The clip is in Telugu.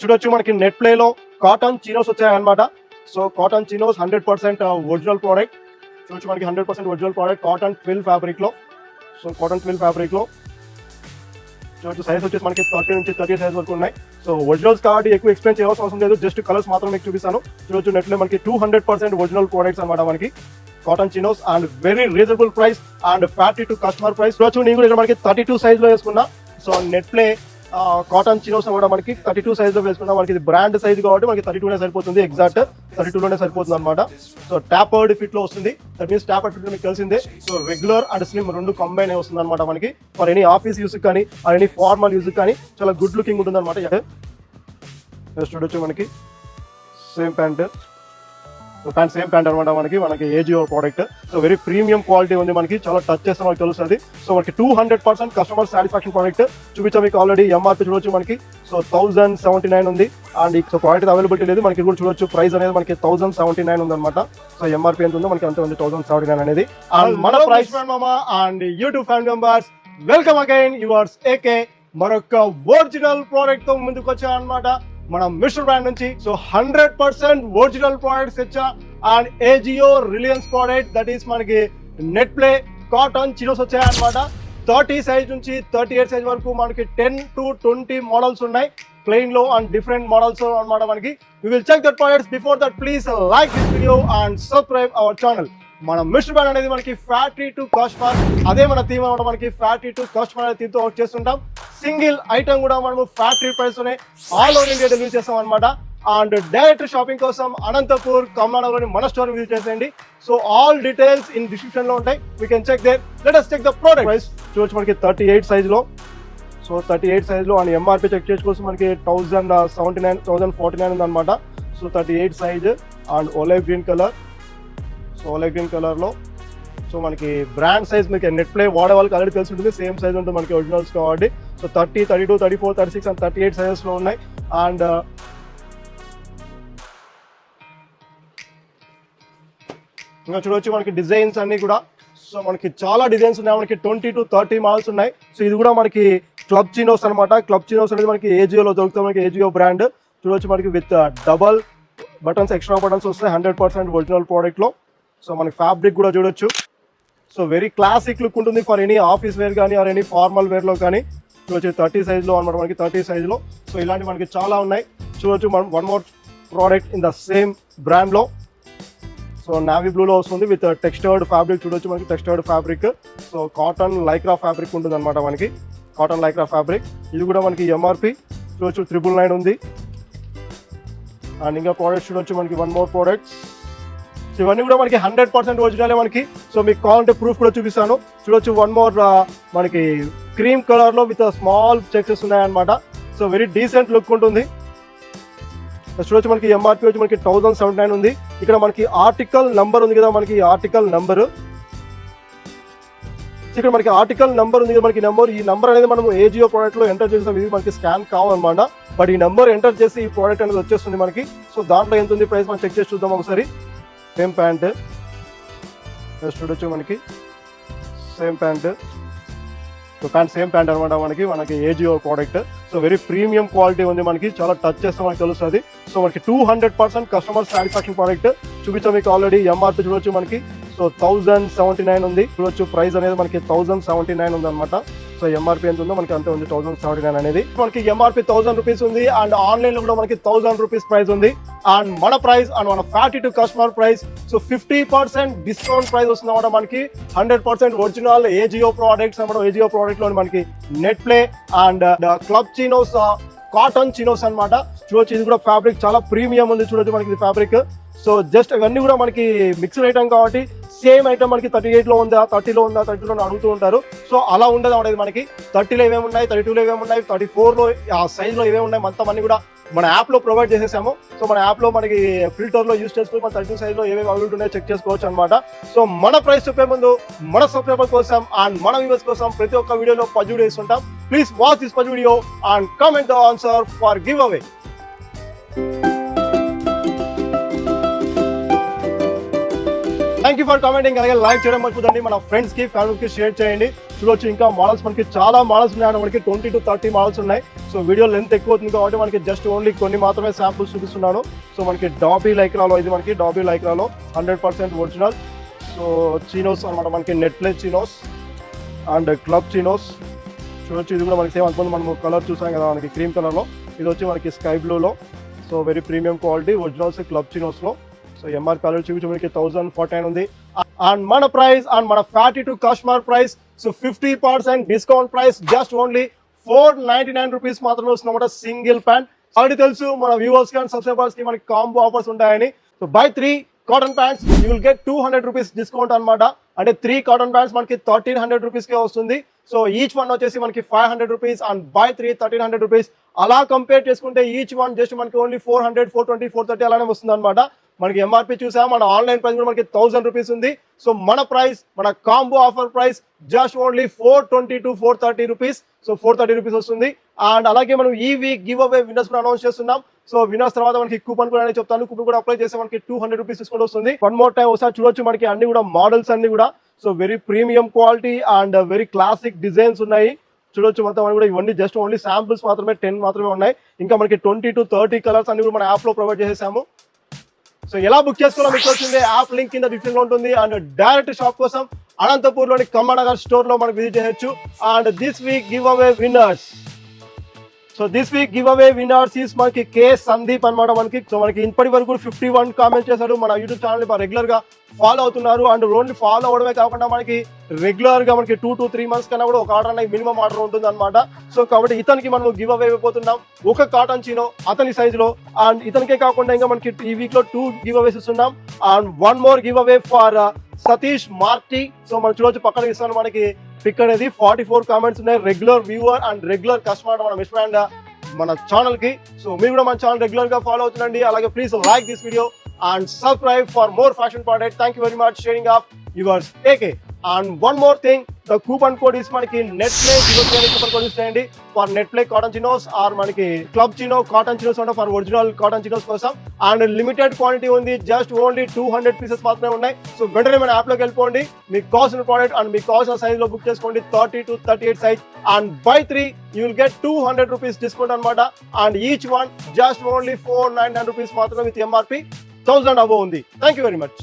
చూడొచ్చు మనకి నెట్ ప్లే లో కాటన్ చినోస్ వచ్చాయన్నమాట. So cotton chinos hundred percent original product చూడొచ్చు మనకి hundred percent original product cotton twill ఫ్యాబ్రిక్లో. సో కాటన్ ట్విల్ ఫ్యాబ్రిక్లో. చూడొచ్చు సైజ్ వచ్చేసి మనకి థర్టీ నుంచి థర్టీ సైజ్ వరకు ఉన్నాయి. సో ఒరిజినల్స్ కాబట్టి ఎక్కువ ఎక్స్ప్లెయిన్ చేయాల్సిన అవసరం లేదు జస్ట్ కలర్స్ మాత్రం మీకు చూపిస్తాను. చూడొచ్చు నెట్లో మనకి two hundred percent original products అనమాట మనకి. Cotton chinos and very reasonable price and factory to customer price చూడొచ్చు నేను కూడా ఇక్కడ మనకి థర్టీ టూ సైజ్లో వేసుకున్నా. So Netplay cotton chinos కూడా మనకి థర్టీ టూ సైజ్లో వేసుకున్నా మనకి ఇది బ్రాండ్ సైజ్ కాబట్టి మనకి థర్టీ టూనే సరిపోతుంది ఎగ్జాక్ట్ థర్టీ టూలోనే సరిపోతుంది అనమాట సో ట్యాపర్డ్ ఫిట్లో వస్తుంది. దట్ మీన్స్ ట్యాపర్డ్ ఫిట్ మీకు తెలిసిందే. సో రెగ్యులర్ అండ్ స్లిమ్ రెండు కంబైన్ అయి వస్తుంది అనమాట మనకి. ఫర్ ఎనీ ఆఫీస్ యూస్ కానీ ఆర్ ఎనీ ఫార్మల్ యూస్ కానీ చాలా గుడ్ లుకింగ్ ఉంటుంది అనమాట చూడొచ్చు మనకి. Same pant pant same pant అనమాట మనకి మనకి Ajio product so very premium quality ఉంది మనకి చాలా టచ్ చేస్తే మనకి తెలుస్తుంది. సో మనకి two hundred percent customer satisfaction product చూపించాం మీకు ఆల్రెడీ ఎంఆర్పి చూడొచ్చు మనకి. సో థౌసండ్ సెవెంటీ నైన్ ఉంది అండ్ సో క్వాలిటీ అవైలబిలిటీ లేదు మనకి కూడా చూడొచ్చు. ప్రైస్ అనేది మనకి థౌసండ్ సెవెంటీ నైన్ ఉంది అనమాట సో ఎంఆర్పి ఎంత ఉందో మనకి అంత ఉంది థౌసండ్ సెవెంటీ నైన్ అనేది అండ్ మన price and YouTube fan members welcome again yours AK మరొక ఒరిజినల్ ప్రోడక్ట్తో ముందుకు వచ్చా అనమాట మన మిస్టర్ బ్రాండ్ నుంచి. So hundred percent original products తెచ్చా. And Ajio Reliance product that is మనకి నెట్ ప్లే కాటన్ చిరోస్ వచ్చాయన్నమాట థర్టీ సైజ్ నుంచి థర్టీ ఎయిట్ సైజ్ వరకు మనకి టెన్ టు ట్వంటీ మోడల్స్ ఉన్నాయి. ప్లెయిన్లో అండ్ డిఫరెంట్ మోడల్స్ అనమాట మనకి. You will check that products before that please like this video and subscribe our channel మన మిస్టర్ బ్రాండ్ అనేది మనకి ఫ్యాక్టరీ టు కస్టమర్ అదే మన థీమ్ అనమాట మనకి ఫ్యాక్టరీ టు కస్టమర్ అనే థీమ్తో వర్క్ చేస్తుంటాం. సింగిల్ ఐటమ్ కూడా మనము factory price all over India delivery చేస్తాం అనమాట అండ్ డైరెక్ట్ షాపింగ్ కోసం అనంతపూర్ కమలానగర్లోని మన స్టోర్ విజిట్ చేసేయండి. సో ఆల్ డీటెయిల్స్ ఇన్ డిస్క్రిప్షన్లో ఉంటాయి. We can check there let us check the product price చూడొచ్చు మనకి థర్టీ ఎయిట్ సైజ్లో. సో థర్టీ ఎయిట్ సైజ్లో అండ్ ఎంఆర్పి చెక్ చేసుకోవచ్చు మనకి thousand seventy nine thousand forty nine ఉంది అనమాట so thirty eight size and olive green colour so olive green కలర్లో సో మనకి బ్రాండ్ సైజ్ మీకు నెట్ ప్లే వాడే వాళ్ళకి ఆల్రెడీ తెలిసి ఉంటుంది. సేమ్ సైజ్ ఉంటుంది మనకి ఒరిజినల్స్ కాబట్టి. So thirty thirty two thirty four thirty six and thirty eight సైజెస్లో ఉన్నాయి అండ్ uh, ఇంకా చూడొచ్చు మనకి డిజైన్స్ అన్ని కూడా. సో మనకి చాలా డిజైన్స్ ఉన్నాయి. మనకి ట్వంటీ టు థర్టీ మాల్స్ ఉన్నాయి. సో ఇది కూడా మనకి క్లబ్ చినోస్ అనమాట క్లబ్ చినోస్ అనేది మనకి ఏజియోలో దొరుకుతాయి మనకి ఏజియో బ్రాండ్ చూడొచ్చు మనకి with double buttons extra buttons వస్తాయి. హండ్రెడ్ పర్సెంట్ ఒరిజినల్ ప్రోడక్ట్లో. సో మనకి ఫ్యాబ్రిక్ కూడా చూడొచ్చు. సో వెరీ క్లాసిక్ లుక్ ఉంటుంది. ఫర్ ఎనీ ఆఫీస్ వేర్ కానీ ఆర్ ఎనీ ఫార్మల్ వేర్లో కానీ చూడొచ్చు. థర్టీ సైజ్లో అనమాట మనకి థర్టీ సైజ్లో. సో ఇలాంటి మనకి చాలా ఉన్నాయి. చూడొచ్చు మనం one more product in the same బ్రాండ్లో. సో నావీ బ్లూలో వస్తుంది విత్ టెక్స్టర్డ్ ఫ్యాబ్రిక్ చూడొచ్చు మనకి textured fabric so cotton lycra fabric ఉంటుంది అనమాట మనకి. కాటన్ లైక్రా ఫ్యాబ్రిక్ ఇది కూడా మనకి ఎంఆర్పి చూడొచ్చు త్రిబుల్ నైన్ ఉంది. అండ్ ఇంకా ప్రోడక్ట్స్ చూడొచ్చు మనకి వన్ మోర్ ప్రోడక్ట్స్ సో ఇవన్నీ కూడా మనకి హండ్రెడ్ పర్సెంట్ ఒరిజినలే మనకి. సో మీకు కావాలంటే ప్రూఫ్ కూడా చూపిస్తాను. చూడొచ్చు వన్ మోర్ uh, మనకి క్రీమ్ కలర్లో విత్ స్మాల్ చెక్సెస్ ఉన్నాయన్నమాట. సో వెరీ డీసెంట్ లుక్ ఉంటుంది. చూడొచ్చు మనకి ఎంఆర్పి వచ్చి మనకి థౌసండ్ సెవెంటీ నైన్ ఉంది. ఇక్కడ మనకి ఆర్టికల్ నంబర్ ఉంది కదా మనకి ఆర్టికల్ నంబరు ఇక్కడ మనకి ఆర్టికల్ నెంబర్ ఉంది కదా మనకి నెంబర్ ఈ నెంబర్ అనేది మనం ఏజియో ప్రోడక్ట్లో ఎంటర్ చేసాం ఇది మనకి స్కాన్ కావాలన్నమాట. బట్ ఈ నెంబర్ ఎంటర్ చేసి ఈ ప్రోడక్ట్ అనేది వచ్చేస్తుంది మనకి. సో దాంట్లో ఎంత ఉంది ప్రైస్ మనం చెక్ చేసి చూద్దాం ఒకసారి. Same pant. చూడొచ్చు మనకి. Same pant. So pant same pant అనమాట మనకి. మనకి Ajio product so very premium quality ఉంది మనకి. చాలా టచ్ చేస్తే మనకి తెలుస్తుంది. సో మనకి two hundred percent customer satisfaction product చూపించాం మీకు ఆల్రెడీ ఎంఆర్పి చూడొచ్చు మనకి. సో థౌసండ్ సెవెంటీ నైన్ ఉంది. చూడొచ్చు ప్రైస్ అనేది మనకి థౌసండ్ సెవెంటీ నైన్ ఉంది అనమాట సో ఎంఆర్పి ఎంత ఉందో మనకి అంతే ఉంది థౌసండ్ సెవెంటీ నైన్ అనేది. మనకి ఎంఆర్పి థౌసండ్ రూపీస్ ఉంది. అండ్ ఆన్లైన్లో కూడా మనకి థౌసండ్ రూపీస్ ప్రైస్ ఉంది. అండ్ మన ప్రైస్ అండ్ మన factory to customer price. So fifty percent discount price వస్తుంది అనమాట మనకి. Hundred percent original Ajio products అనమాట ఏజియో ప్రోడక్ట్లో మనకి Netplay and club chinos cotton chinos అన్నమాట. చూడొచ్చు ఇది కూడా ఫ్యాబ్రిక్ చాలా ప్రీమియం ఉంది. చూడొచ్చు మనకి ఇది ఫ్యాబ్రిక్ సో జస్ట్ ఇవన్నీ కూడా మనకి మిక్స్డ్ ఐటమ్ కాబట్టి సేమ్ ఐటమ్ మనకి థర్టీ ఎయిట్లో ఉందా థర్టీలో ఉందా థర్టీలో అడుగుతూ ఉంటారు. సో అలా ఉండదు అనేది మనకి. థర్టీలో ఏమేమి ఉన్నాయి థర్టీ టూలో ఏమేమి ఉన్నాయి థర్టీ ఫోర్లో ఆ సైజ్లో ఏమేమి ఉన్నాయి మొత్తం అన్ని కూడా మన యాప్లో ప్రొవైడ్ చేసేసాము. సో మన యాప్లో మనకి ఫిల్టర్లో యూస్ చేసుకుని మన థర్టీ సైజ్లో ఏమేమి అవైలబుల్ ఉన్నాయో చెక్ చేసుకోవచ్చు అనమాట సో మన ప్రైస్ చెప్పే ముందు మన సబ్స్క్రైబర్ కోసం అండ్ మన వ్యూవర్స్ కోసం ప్రతి ఒక్క వీడియోలో puzzle video వేస్తుంటాం please watch this puzzle video and comment the answer for giveaway thank you for commenting అలాగే లైక్ చేయడం మర్చిపోదండి మన ఫ్రెండ్స్కి ఫ్యామిలీ కి షేర్ చేయండి. చూడొచ్చు ఇంకా మోడల్స్ మనకి చాలా మోడల్స్ ఉన్నాయి. మనకి ట్వంటీ టు థర్టీ మోడల్స్ ఉన్నాయి. సో వీడియో లెంత్ ఎక్కువ అవుతుంది కాబట్టి మనకి జస్ట్ ఓన్లీ కొన్ని మాత్రమే శాంపుల్స్ చూపిస్తున్నాను. సో మనకి డాబీ లైక్రాలో ఇది మనకి dobby లైక్రాలో hundred percent original so chinos అనమాట మనకి నెట్లెస్ చీనోస్ అండ్ క్లబ్ చీనోస్ చూడొచ్చు ఇది కూడా మనకి సేమ్ అనుకుంది మనం కలర్ చూసాం కదా మనకి క్రీమ్ కలర్లో ఇది వచ్చి మనకి sky బ్లూలో so very premium quality originals club చీనోస్లో so MR colour చూపించి మనకి థౌసండ్ ఫార్టీ ఉంది. అండ్ మన ప్రైస్ అండ్ మన factory to customer price so fifty percent discount price just only four ninety nine rupees మాత్రమే వస్తుందన్నమాట సింగిల్ ప్యాంట్ ఆల్రెడీ తెలుసు మన వ్యూవర్స్ కానీ సబ్స్క్రైబర్స్కి మనకి కాంబో ఆఫర్స్ ఉంటాయని. So buy three cotton pants you will get two hundred rupees discount అనమాట అంటే త్రీ కాటన్ ప్యాంట్స్ మనకి థర్టీన్ హండ్రెడ్ రూపీస్ కే వస్తుంది. సో ఈచ్ వన్ వచ్చేసి మనకి five hundred rupees and buy three thirteen hundred rupees అలా కంపేర్ చేసుకుంటే ఈచ్ వన్ జస్ట్ మనకి only four hundred four twenty four thirty అలానే వస్తుంది అనమాట మనకి ఎంఆర్పి చూసాం మన ఆన్లైన్ ప్రైస్ కూడా మనకి థౌసండ్ రూపీస్ ఉంది. సో మన ప్రైస్ మన combo offer price just only four twenty two four thirty rupees so four thirty rupees వస్తుంది. అండ్ అలాగే మనం ఈ వీక్ గివ్ అవే విన్నర్స్ కూడా అనౌన్స్ చేస్తున్నాం. సో విన్నర్స్ తర్వాత మనకి కూపన్ కూడా అనేది చెప్తాను. కూపన్ కూడా అప్లై చేస్తే మనకి టూ హండ్రెడ్ రూపీస్ డిస్కౌంట్ వస్తుంది. వన్ మోర్ టైం ఒకసారి చూడొచ్చు మనకి అన్ని కూడా మోడల్స్ అన్ని కూడా. So very premium quality and very classic designs ఉన్నాయి. చూడొచ్చు మొత్తం అని కూడా. ఇవన్నీ జస్ట్ ఓన్లీ శాంపుల్స్ మాత్రమే టెన్ మాత్రమే ఉన్నాయి. ఇంకా మనకి ట్వంటీ టు థర్టీ కలర్స్ అన్ని కూడా మన యాప్లో ప్రొవైడ్ చేసేసాము. సో ఎలా బుక్ చేసుకోవాలో మీకు వచ్చింది యాప్ లింక్ కింద డిస్క్రిప్షన్ ఉంటుంది. అండ్ డైరెక్ట్ షాప్ కోసం అనంతపూర్లోని కమ్మనగర్ స్టోర్లో మనకు విజిట్ చేయొచ్చు. And this week giveaway winners so this week giveaway winners is మనకి కే సందీప్ అన్నమాట మనకి. సో మనకి ఇప్పటి వరకు ఫిఫ్టీ వన్ కామెంట్ చేశారు. మన యూట్యూబ్ ఛానల్ రెగ్యులర్గా ఫాలో అవుతున్నారు. అండ్ ఓన్లీ ఫాలో అవడమే కాకుండా మనకి రెగ్యులర్గా మనకి టూ టు త్రీ మంత్స్ కన్నా కూడా ఒక ఆర్డర్ అనేది మినిమం ఆర్డర్ ఉంటుంది అనమాట సో కాబట్టి ఇతనికి మనం గివ్ అవే అయిపోతున్నాం. ఒక కాటన్ చీనో అతని సైజ్లో. అండ్ ఇతనికే కాకుండా ఇంకా మనకి ఈ వీక్లో టూ గివ్ అవేస్ ఇస్తున్నాం. And one more giveaway for Satish Murthy. So మనం చూడవచ్చు పక్కన ఇస్తాను మనకి పిక్ అనేది. ఫార్టీ ఫోర్ కామెంట్స్ ఉన్నాయి. Regular viewer and regular customer మన మిస్ బ్రాండ్ మన ఛానల్కి సో మీరు కూడా మన ఛానల్ రెగ్యులర్గా ఫాలో అవుతుండండి. అలాగే please like this video and subscribe for more fashion product thank you very much sharing of yours AK and one more thing the coupon code is మనకి net play zero coupon code ఇస్తాయండి చేయండి. For Netplay cotton chinos or మనకి క్లబ్ చినో కాటన్ చినోస్ అంటే ఫర్ ఒరిజినల్ కాటన్ చినోస్ కోసం. అండ్ లిమిటెడ్ క్వాంటిటీ ఉంది just only two hundred pieces మాత్రమే ఉన్నాయి. సో వెంటనే మన యాప్లోకి వెళ్ళిపోండి. మీకు కావాల్సిన ప్రోడక్ట్ అండ్ మీకు కావాల్సిన సైజ్లో బుక్ చేసుకోండి. Thirty to thirty eight size and buy three you will get two hundred rupees discount అనమాట and each one just only four nine nine rupees మాత్రమే విత్ ఎంఆర్పి థౌసండ్ అబో ఉంది. Thank you very much